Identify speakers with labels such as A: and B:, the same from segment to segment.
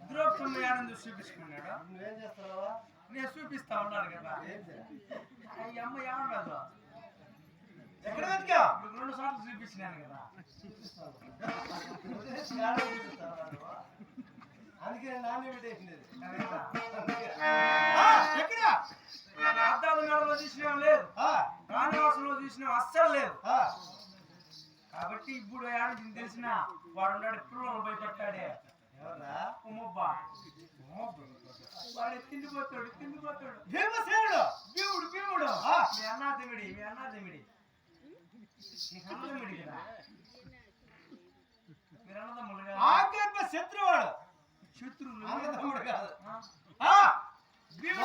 A: ద్రౌపది యానం చూసి చూపించుకున్నాడు.
B: నువ్వేం చేస్తున్నావా?
A: నేను చూపిస్తా ఉన్నాను కదా? ఈ అమ్మ ఏమన్నాడు
B: ఎక్కడ వెతికా
A: రెండు సార్లు చూపించినాను కదా?
B: అందుకే నాన్న పెట్టేసింది? ఎక్కడ?
A: అద్దాల మేడలో చూసినాం లేదు. చూసినాం అస్సలు లేదు కాబట్టి ఇప్పుడు యానికి తెలిసిన వాడు భయపడ్డాడే
B: ఎవర్రా?
A: ఉమ్మబ్బా వాడు తిండిపోతాడు తిండిపోతాడు
B: భీమసేనుడు
A: భీముడు భీముడు. మీ అన్నా తిమిడి మీ అన్నా తిమిడి అన్నదమ్మిడి కదా. మీరు కదా?
B: ఆగర్భ శత్రువాడు
A: శత్రువులు.
B: అన్నదమ్ముడు కాదు.
A: భీముడు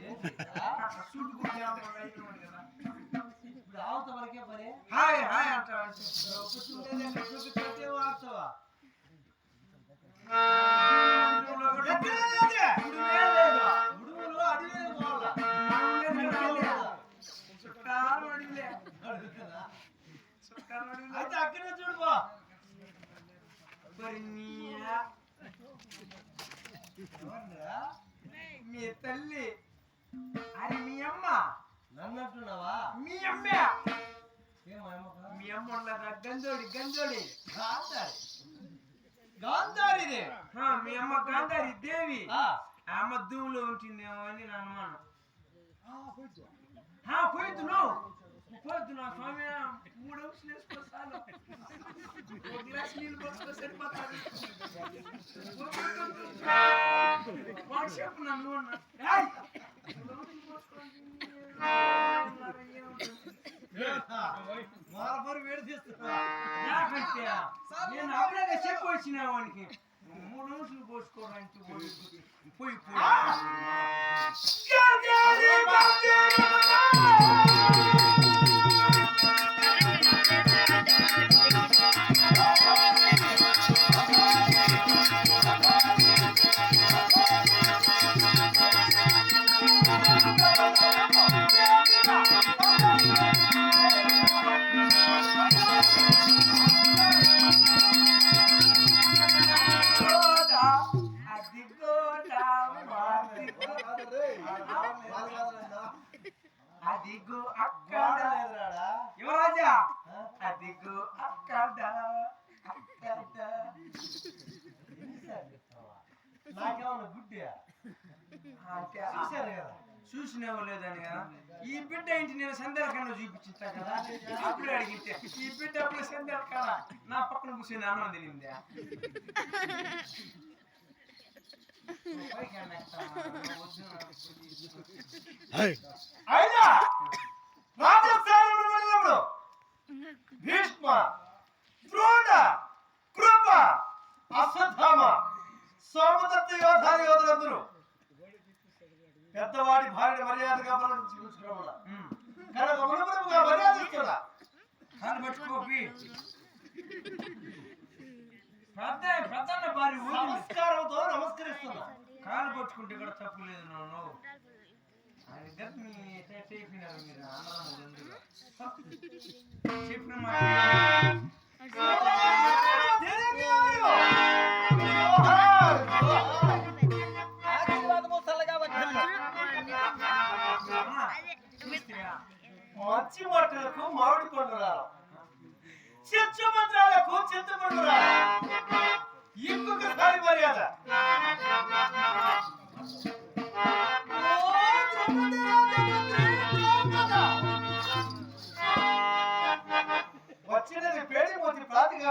B: ఏయ్! నన్ను అంటున్నావా
A: మీ అమ్మే? మీ అమ్మ ఉండదా గంజోడి గంజోడి
B: గాంధారి. గాంధారిది
A: ఆ, మీ అమ్మ గాంధారి దేవి.
B: ఆ,
A: అమ్మ ధూములో ఉంటుందేమో అని నా అనుమానం.
B: పోయిద్దు.
A: ఆ, పోయిద్దును పోయిద్దును స్వామి మూడు అంశాలు ఒక గ్లాస్ నీళ్ళు పోసుకో వాట్సాప్ నన్ను పోసుకోండి.
B: వేడి
A: నేను అప్పుడే చెప్పు వచ్చిన వానికి మూడు నిమిషాలు పోసుకోవడానికి పోయి పోయి. పోయి
B: చూసినావో లేదని కదా? ఈ బిడ్డ ఏంటి నేను సందేహకంలో చూపించా కదా? అప్పుడు అడిగితే ఈ బిడ్డ అప్పుడు సందేహకాల నా పక్కన కూర్చొని అన్నం తినిందే? Hey!
A: నమస్కారంతో నమస్కరిస్తున్నా.
B: కాలు పట్టుకుంటే కూడా తప్పు లేదు నన్ను చెప్పిన మాట.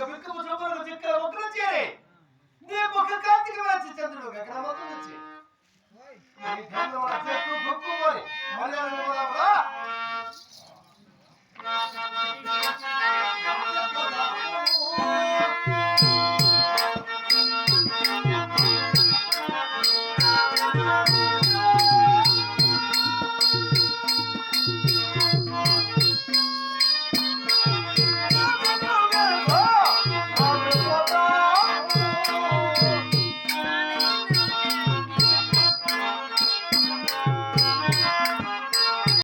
A: యొక్క విక్రమ చూపులకు చిక్కడ ఒకరు చేరే నీ ఒక కాంతికి వచ్చి చంద్రుడు గగనమతం వచ్చి